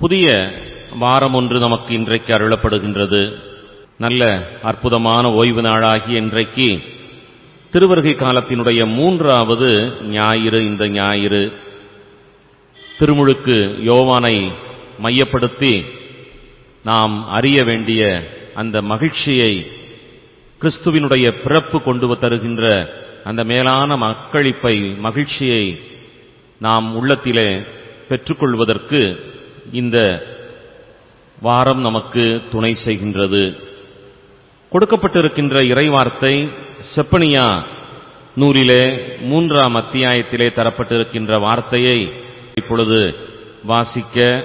புதிய வாரம் ஒன்று நமக்கு இன்றைக்கு அருளப்படுகின்றது. நல்ல அற்புதமான ஓய்வு நாளாகிய இன்றைக்கு திருவருகை காலத்தினுடைய மூன்றாவது ஞாயிறு இந்த ஞாயிறு. திருமுழுக்கு யோவானை மையப்படுத்தி நாம் அறிய வேண்டிய அந்த மகிழ்ச்சியை கிறிஸ்துவினுடைய பிறப்பு கொண்டு தருகின்ற அந்த மேலான மக்களிப்பை மகிழ்ச்சியை நாம் உள்ளத்திலே பெற்றுக்கொள்வதற்கு இந்த வாரம் நமக்கு துணை செய்கின்றது. கொடுக்கப்பட்டிருக்கின்ற இறைவார்த்தை செப்பனியா நூலிலே மூன்றாம் அத்தியாயத்திலே தரப்பட்டிருக்கின்ற வார்த்தையை இப்பொழுது வாசிக்க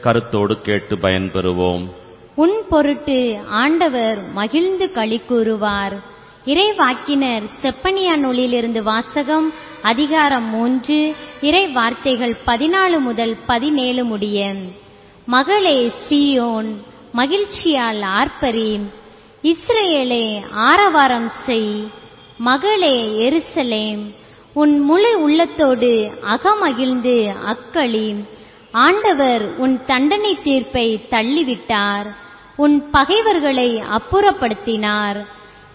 கருத்தோடு கேட்டு பயன்பெறுவோம். உன் பொருட்டு ஆண்டவர் மகிழ்ந்து களி கூறுவார். இறைவாக்கினர் செப்பனியா நூலிலிருந்து வாசகம் அதிகாரம் மூன்று இறை வார்த்தைகள் பதினாலு முதல் பதினேழு முடிய. மகளே சியோன் மகிழ்ச்சியால் ஆர்ப்பரி இஸ்ரேலே ஆரவாரம் செய். மகளே எருசலேம் உன் முழு உள்ளத்தோடு அகமகிழ்ந்து அக்களி ஆண்டவர் உன் தண்டனை தீர்ப்பை தள்ளிவிட்டார். உன் பகைவர்களை அப்புறப்படுத்தினார்.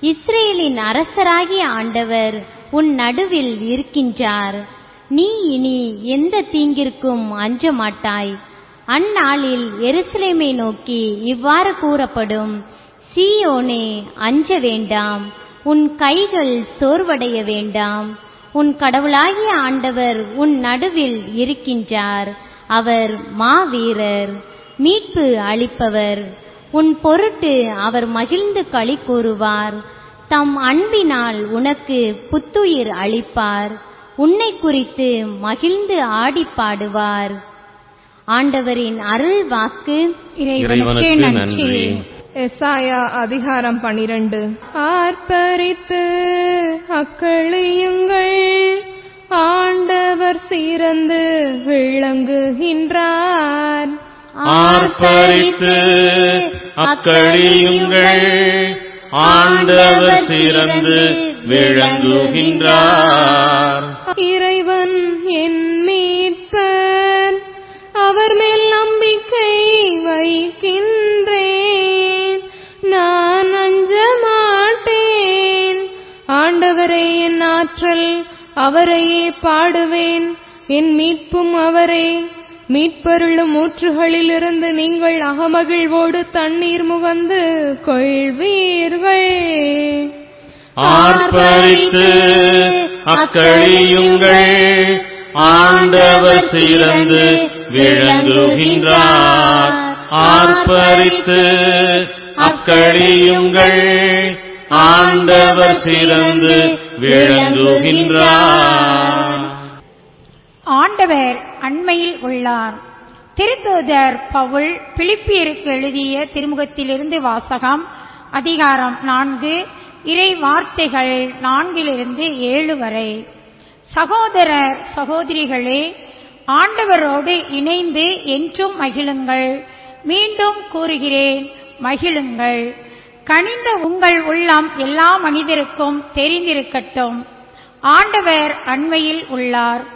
இஸ்ரேலின் அரசராகிய ஆண்டவர் உன் நடுவில் இருக்கின்றார் நீ இனி எந்த தீங்கிற்கும் அஞ்ச மாட்டாய் அந்நாளில் எருசலேமை நோக்கி இவ்வாறு கூறப்படும். சீயோனே அஞ்ச வேண்டாம். உன் கைகள் சோர்வடைய வேண்டாம். உன் கடவுளாகிய ஆண்டவர் உன் நடுவில் இருக்கின்றார். அவர் மாவீரர். மீட்பு அளிப்பவர். உன் பொருட்டு அவர் மகிழ்ந்து களி கூறுவார். தம் அன்பினால் உனக்கு புத்துயிர் அளிப்பார். உன்னை குறித்து மகிழ்ந்து ஆடி பாடுவார். ஆண்டவரின் அருள் வாக்கு இறைவனுக்கு நன்றி. எசாயா அதிகாரம் பனிரெண்டு. ஆர்ப்பரித்து அக்களியுங்கள் ஆண்டவர் சிறந்து விளங்குகின்றார். ஆர்ப்பரித்து அக்கழியுங்கள் ஆண்டவர் சிறந்து விளங்குகின்றார். இறைவன் என் மீட்பர் அவர் மேல் நம்பிக்கை வைக்கின்றேன். நான் அஞ்ச மாட்டேன். ஆண்டவரே என் ஆற்றல் அவரையே பாடுவேன். என் மீட்பும் அவரே. மீட்பருளும் ஊற்றுகளிலிருந்து நீங்கள் அகமகிழ்வோடு தண்ணீர் முகந்து கொள்வீர்கள். ஆர்ப்பரித்து அக்கழியுங்கள். ஆண்டவர் சிறந்து விளங்குகின்றார். ஆர்ப்பரித்து அக்கழியுங்கள். ஆண்டவர் சிறந்து விளங்குகின்றார். ஆண்டவர் அண்மையில் உள்ளார். திருத்தூதர் பவுல் பிலிப்பியருக்கு எழுதிய திருமுகத்திலிருந்து வாசகம் அதிகாரம் நான்கு இறை வார்த்தைகள் நான்கிலிருந்து ஏழு வரை. சகோதர சகோதரிகளே ஆண்டவரோடு இணைந்து என்றும் மகிழுங்கள். மீண்டும் கூறுகிறேன் மகிழுங்கள். கனிந்த உங்கள் உள்ளம் எல்லா மனிதருக்கும் தெரிந்திருக்கட்டும். ஆண்டவர் அண்மையில் உள்ளார்.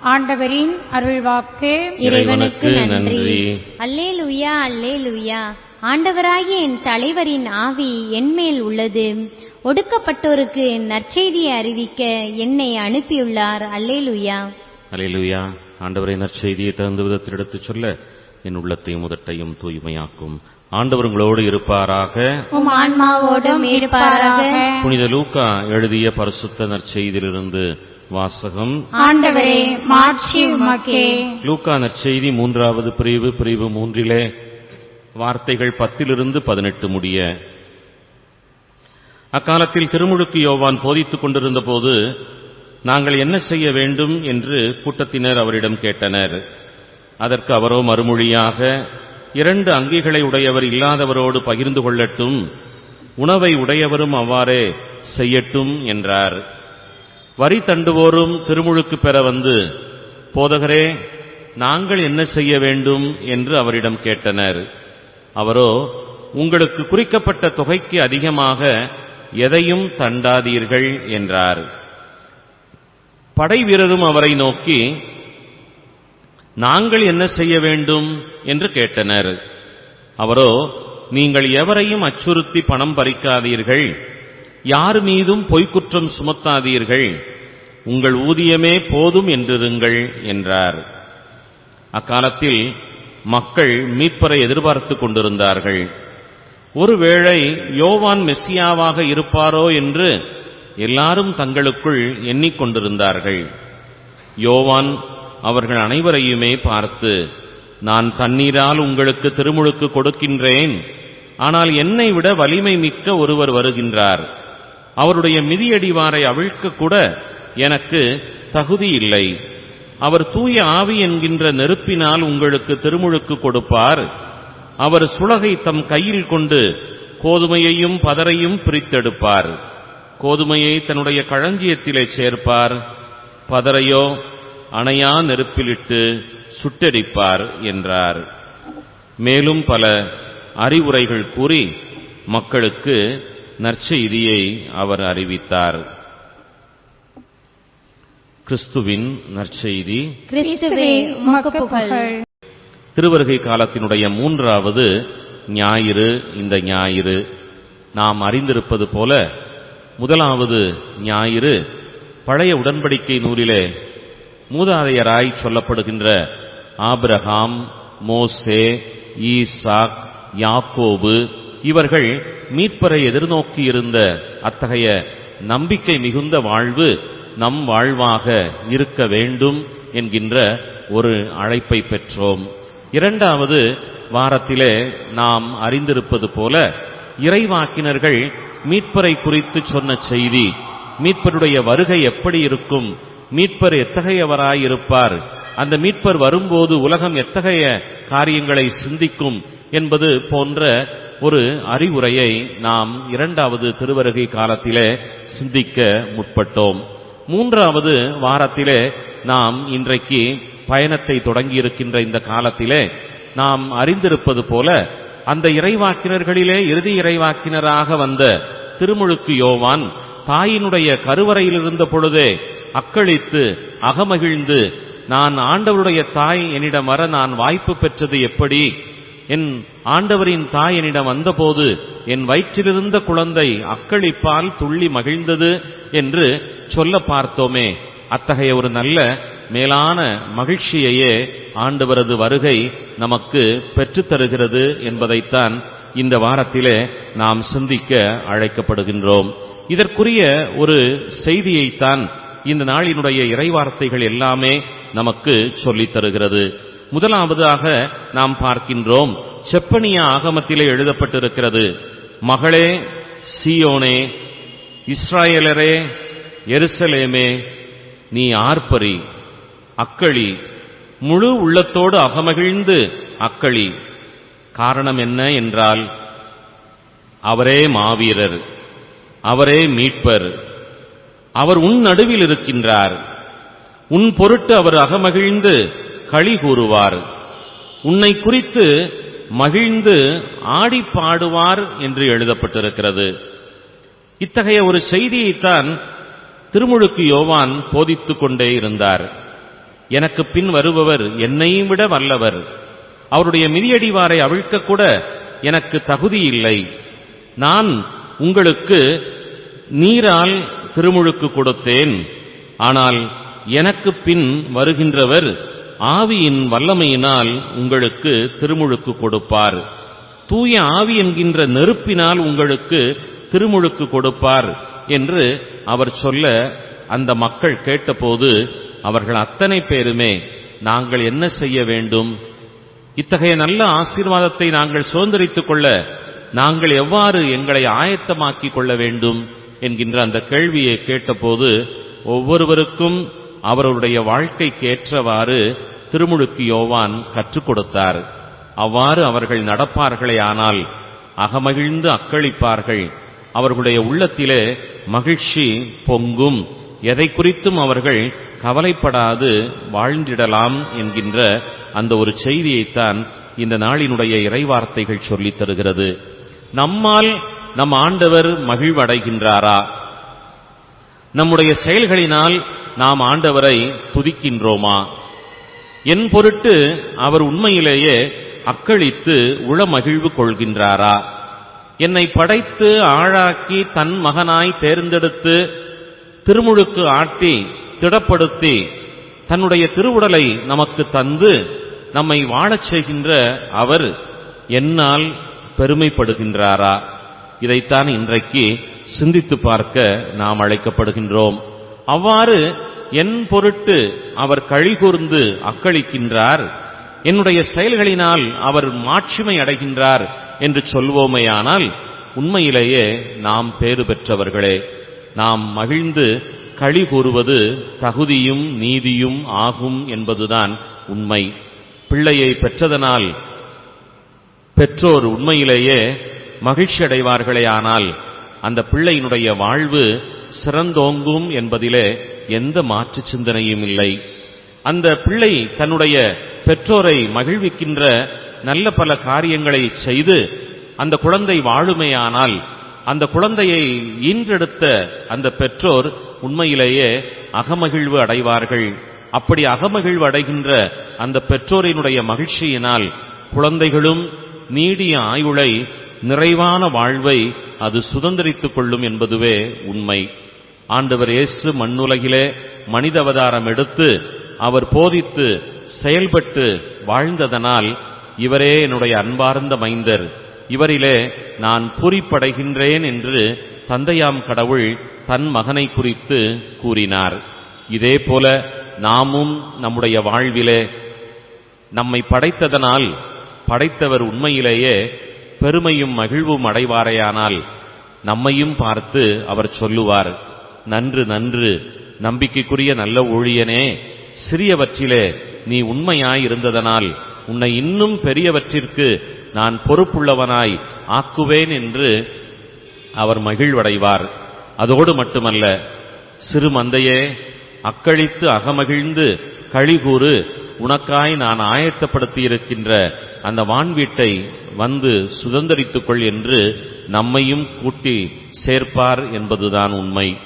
ஆண்டவரின் அருள்வாக்கு இறைவனுக்கு நன்றி. நன்றி. அல்லேலுயா அல்லேலுயா. ஆண்டவராகிய என் தலைவரின் ஆவி என்மேல் உள்ளது. ஒடுக்கப்பட்டோருக்கு நற்செய்தியை அறிவிக்க என்னை அனுப்பியுள்ளார். அல்லேலுயா. அல்லேலூயா. ஆண்டவரை நற்செய்தியை தகுந்த விதத்தில் எடுத்துச் சொல்ல என் உள்ளத்தையும் முதட்டையும் தூய்மையாக்கும். ஆண்டவர் உங்களோடு இருப்பாராக. புனித லூக்கா எழுதிய பரிசுத்த நற்செய்தியிலிருந்து வாசகம். ஆண்டவரே மாட்சி உமக்கே. லூக்கா நற்செய்தி மூன்றாவது பிரிவு பிரிவு மூன்றிலே வார்த்தைகள் பத்திலிருந்து பதினெட்டு முடிய. அக்காலத்தில் திருமுழுக்கு யோவான் போதித்துக் கொண்டிருந்த போது நாங்கள் என்ன செய்ய வேண்டும்? என்று கூட்டத்தினர் அவரிடம் கேட்டனர். அதற்கு அவரோ மறுமொழியாக இரண்டு அங்கிகளை உடையவர் இல்லாதவரோடு பகிர்ந்து கொள்ளட்டும். உணவை உடையவரும் அவ்வாறே செய்யட்டும் என்றார். வரி தண்டுவோரும் திருமுழுக்கு பெற வந்து போதகரே நாங்கள் என்ன செய்ய வேண்டும்? என்று அவரிடம் கேட்டனர். அவரோ உங்களுக்கு குறிக்கப்பட்ட தொகைக்கு அதிகமாக எதையும் தண்டாதீர்கள் என்றார். படை வீரரும் அவரை நோக்கி நாங்கள் என்ன செய்ய வேண்டும்? என்று கேட்டனர். அவரோ நீங்கள் எவரையும் அச்சுறுத்தி பணம் பறிக்காதீர்கள். யார் மீதும் பொய்க்குற்றம் சுமத்தாதீர்கள். உங்கள் ஊதியமே போதும் என்றிருங்கள் என்றார். அக்காலத்தில் மக்கள் மீட்பரை எதிர்பார்த்துக் கொண்டிருந்தார்கள். ஒருவேளை யோவான் மெஸ்ஸியாவாக இருப்பாரோ என்று எல்லாரும் தங்களுக்குள் எண்ணிக்கொண்டிருந்தார்கள் யோவான் அவர்கள் அனைவரையுமே பார்த்து நான் தண்ணீரால் உங்களுக்கு திருமுழுக்கு கொடுக்கின்றேன். ஆனால் என்னை விட வலிமை மிக்க ஒருவர் வருகின்றார். அவருடைய மிதியடிவாரை அவிழ்க்க கூட எனக்கு தகுதி இல்லை. அவர் தூய ஆவி என்கின்ற நெருப்பினால் உங்களுக்கு திருமுழுக்கு கொடுப்பார். அவர் சுளகை தம் கையில் கொண்டு கோதுமையையும் பதரையும் பிரித்தெடுப்பார். கோதுமையை தன்னுடைய களஞ்சியத்திலே சேர்ப்பார். பதரையோ அணையா நெருப்பிலிட்டு சுட்டெரிப்பார் என்றார். மேலும் பல அறிவுரைகள் கூறி மக்களுக்கு நற்செய்தியை அவர் அறிவித்தார். கிறிஸ்துவின் நற்செய்தி. திருவருகை காலத்தினுடைய மூன்றாவது ஞாயிறு இந்த ஞாயிறு. நாம் அறிந்திருப்பது போல முதலாவது ஞாயிறு பழைய உடன்படிக்கை நூலிலே மூதாதையராய் சொல்லப்படுகின்ற ஆபிரகாம் மோசே ஈசாக் யாக்கோபு இவர்கள் மீட்பரை எதிர்நோக்கியிருந்த அத்தகைய நம்பிக்கை மிகுந்த வாழ்வு நம் வாழ்வாக இருக்க வேண்டும் என்கின்ற ஒரு அழைப்பை பெற்றோம். இரண்டாவது வாரத்திலே நாம் அறிந்திருப்பது போல இறைவாக்கினர்கள் மீட்பரை குறித்து சொன்ன செய்தி மீட்பருடைய வருகை எப்படி இருக்கும் மீட்பர் எத்தகையவராயிருப்பார் அந்த மீட்பர் வரும்போது உலகம் எத்தகைய காரியங்களை சிந்திக்கும் என்பது போன்ற ஒரு அறிவுரையை நாம் இரண்டாவது திருவருகை காலத்திலே சிந்திக்க முற்பட்டோம். மூன்றாவது வாரத்திலே நாம் இன்றைக்கு பயணத்தை தொடங்கியிருக்கின்ற இந்த காலத்திலே நாம் அறிந்திருப்பது போல அந்த இறைவாக்கினர்களிலே இறுதி இறைவாக்கினராக வந்த திருமுழுக்கு யோவான் தாயினுடைய கருவறையில் இருந்த பொழுதே அக்களித்து அகமகிழ்ந்து நான் ஆண்டவருடைய தாய் என்னிடம் வர நான் வாய்ப்பு பெற்றது எப்படி? என் ஆண்டவரின் தாய் என்னிடம் வந்தபோது என் வயிற்றிலிருந்த குழந்தை அக்களிப்பால் துள்ளி மகிழ்ந்தது என்று சொல்ல பார்த்தோமே. அத்தகைய ஒரு நல்ல மேலான மகிழ்ச்சியையே ஆண்டவரது வருகை நமக்கு பெற்றுத்தருகிறது என்பதைத்தான் இந்த வாரத்திலே நாம் சிந்திக்க அழைக்கப்படுகின்றோம். இதற்குரிய ஒரு செய்தியைத்தான் இந்த நாளினுடைய இறைவார்த்தைகள் எல்லாமே நமக்கு சொல்லித் தருகிறது. முதலாவதாக நாம் பார்க்கின்றோம். செப்பனிய ஆகமத்திலே எழுதப்பட்டிருக்கிறது. மகளே சியோனே இஸ்ராயலரே எருசலேமே நீ ஆர்ப்பரி அக்களி முழு உள்ளத்தோடு அகமகிழ்ந்து அக்களி. காரணம் என்ன என்றால் அவரே மாவீரர் அவரே மீட்பர் அவர் உன் நடுவில் இருக்கின்றார். உன் பொருட்டு அவர் அகமகிழ்ந்து களி கூறுவார். உன்னை குறித்து மகிழ்ந்து ஆடி பாடுவார் என்று எழுதப்பட்டிருக்கிறது. இத்தகைய ஒரு செய்தியைத்தான் திருமுழுக்கு யோவான் போதித்துக் கொண்டே இருந்தார். எனக்கு பின் வருபவர் என்னையும் விட வல்லவர். அவருடைய மிதியடிவாரை அவிழ்க்கக்கூட எனக்கு தகுதி இல்லை. நான் உங்களுக்கு நீரால் திருமுழுக்கு கொடுத்தேன். ஆனால் எனக்கு பின் வருகின்றவர் ஆவியின் வல்லமையினால் உங்களுக்கு திருமுழுக்கு கொடுப்பார். தூய ஆவி என்கின்ற நெருப்பினால் உங்களுக்கு திருமுழுக்கு கொடுப்பார் என்று அவர் சொல்ல அந்த மக்கள் கேட்டபோது அவர்கள் அத்தனை பேருமே நாங்கள் என்ன செய்ய வேண்டும்? இத்தகைய நல்ல ஆசீர்வாதத்தை நாங்கள் சுதந்திரித்துக் கொள்ள நாங்கள் எவ்வாறு எங்களை ஆயத்தமாக்கிக் கொள்ள வேண்டும்? என்கின்ற அந்த கேள்வியை கேட்டபோது ஒவ்வொருவருக்கும் அவருடைய வாழ்க்கைக்கு ஏற்றவாறு திருமுழுக்கு யோவான் கற்றுக் கொடுத்தார். அவ்வாறு அவர்கள் நடப்பார்களே ஆனால் அகமகிழ்ந்து அக்களிப்பார்கள். அவர்களுடைய உள்ளத்திலே மகிழ்ச்சி பொங்கும். எதை குறித்தும் அவர்கள் கவலைப்படாது வாழ்ந்திடலாம் என்கின்ற அந்த ஒரு செய்தியைத்தான் இந்த நாளினுடைய இறைவார்த்தைகள் சொல்லித் தருகிறது. நம்மால் நம் ஆண்டவர் மகிழ்வடைகின்றாரா? நம்முடைய செயல்களினால் நாம் ஆண்டவரை துதிக்கின்றோமா? என் பொருட்டு அவர் உண்மையிலேயே அக்களித்து உளமகிழ்வு கொள்கின்றாரா? என்னை படைத்து ஆழாக்கி தன் மகனாய் தேர்ந்தெடுத்து திருமுழுக்கு ஆட்டி திடப்படுத்தி தன்னுடைய திருவுடலை நமக்கு தந்து நம்மை வாழச் செய்கின்ற அவர் என்னால் பெருமைப்படுகின்றாரா? இதைத்தான் இன்றைக்கு சிந்தித்து பார்க்க நாம் அழைக்கப்படுகின்றோம். அவ்வாறு என் பொருட்டு அவர் கழிகூர்ந்து அக்களிக்கின்றார். என்னுடைய செயல்களினால் அவர் மாட்சிமை அடைகின்றார் என்று சொல்வோமேயானால் உண்மையிலேயே நாம் பேறு பெற்றவர்களே நாம் மகிழ்ந்து களி கூறுவது தகுதியும் நீதியும் ஆகும் என்பதுதான் உண்மை. பிள்ளையை பெற்றதனால் பெற்றோர் உண்மையிலேயே மகிழ்ச்சி அடைவார்களே ஆனால் அந்த பிள்ளையினுடைய வாழ்வு சிறந்தோங்கும் என்பதிலே எந்த மாற்று சிந்தனையும் இல்லை. அந்த பிள்ளை தன்னுடைய பெற்றோரை மகிழ்விக்கின்ற நல்ல பல காரியங்களை செய்து அந்த குழந்தை வாழுமையானால் அந்த குழந்தையை ஈன்றெடுத்த அந்த பெற்றோர் உண்மையிலேயே அகமகிழ்வு அடைவார்கள். அப்படி அகமகிழ்வு அடைகின்ற அந்த பெற்றோரினுடைய மகிழ்ச்சியினால் குழந்தைகளும் நீடிய ஆயுளை நிறைவான வாழ்வை அது சுதந்திரித்துக் கொள்ளும் என்பதுவே உண்மை. ஆண்டவர் இயேசு மண்ணுலகிலே மனித அவதாரம் எடுத்து அவர் போதித்து செயல்பட்டு வாழ்ந்ததனால் இவரே என்னுடைய அன்பார்ந்த மைந்தர். இவரிலே நான் பூரிப்படைகின்றேன் என்று தந்தையாம் கடவுள் தன் மகனை குறித்து கூறினார். இதே போல நாமும் நம்முடைய வாழ்விலே நம்மை படைத்ததனால் படைத்தவர் உண்மையிலேயே பெருமையும் மகிழ்வும் அடைவாரேயானால் நம்மையும் பார்த்து அவர் சொல்லுவார் நன்று நன்று நம்பிக்கைக்குரிய நல்ல ஊழியனே சிறியவற்றிலே நீ உண்மையாயிருந்ததனால் உன்னை இன்னும் பெரியவற்றிற்கு நான் பொறுப்புள்ளவனாய் ஆக்குவேன் என்று அவர் மகிழ்வடைவார். அதோடு மட்டுமல்ல சிறு மந்தையே அக்களித்து அகமகிழ்ந்து கழிகூறு உனக்காய் நான் ஆயத்தப்படுத்தியிருக்கின்ற அந்த வான்வீட்டை வந்து சுதந்தரித்துக் கொள் என்று நம்மையும் கூட்டி சேர்ப்பார் என்பதுதான் உண்மை.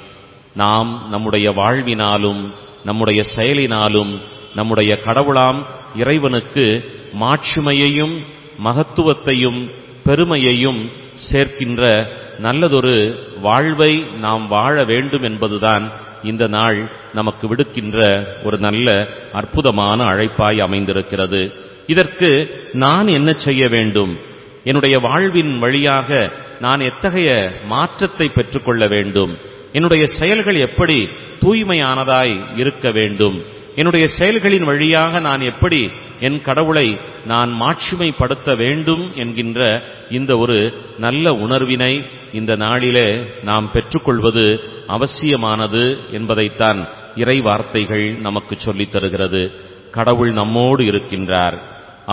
நாம் நம்முடைய வாழ்வினாலும் நம்முடைய செயலினாலும் நம்முடைய கடவுளாம் இறைவனுக்கு மாட்சிமையையும் மகத்துவத்தையும் பெருமையையும் சேர்க்கின்ற நல்லதொரு வாழ்வை நாம் வாழ வேண்டும் என்பதுதான் இந்த நாள் நமக்கு விடுக்கின்ற ஒரு நல்ல அற்புதமான அழைப்பாய் அமைந்திருக்கிறது. இதற்கு நான் என்ன செய்ய வேண்டும்? என்னுடைய வாழ்வின் வழியாக நான் எத்தகைய மாற்றத்தை பெற்றுக்கொள்ள வேண்டும்? என்னுடைய செயல்கள் எப்படி தூய்மையானதாய் இருக்க வேண்டும்? என்னுடைய செயல்களின் வழியாக நான் எப்படி என் கடவுளை நான் மாட்சிமைப்படுத்த வேண்டும் என்கின்ற இந்த ஒரு நல்ல உணர்வினை இந்த நாளிலே நாம் பெற்றுக்கொள்வது அவசியமானது என்பதைத்தான் இறை வார்த்தைகள் நமக்கு சொல்லித் தருகிறது. கடவுள் நம்மோடு இருக்கின்றார்.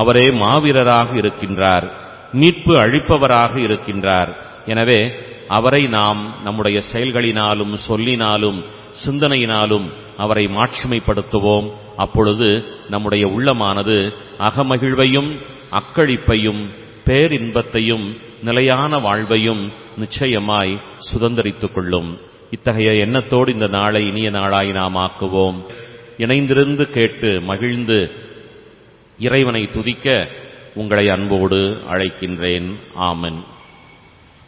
அவரே மாவீரராக இருக்கின்றார் மீட்பு அழிப்பவராக இருக்கின்றார். எனவே அவரை நாம் நம்முடைய செயல்களினாலும் சொல்லினாலும் சிந்தனையினாலும் அவரை மாட்சிமைப்படுத்துவோம். அப்பொழுது நம்முடைய உள்ளமானது அகமகிழ்வையும் அக்களிப்பையும் பேரின்பத்தையும் நிலையான வாழ்வையும் நிச்சயமாய் சுதந்திரித்துக் கொள்ளும். இத்தகைய எண்ணத்தோடு இந்த நாளை இனிய நாளாய் நாம் ஆக்குவோம். இணைந்திருந்து கேட்டு மகிழ்ந்து இறைவனை துதிக்க உங்களை அன்போடு அழைக்கின்றேன். ஆமன்.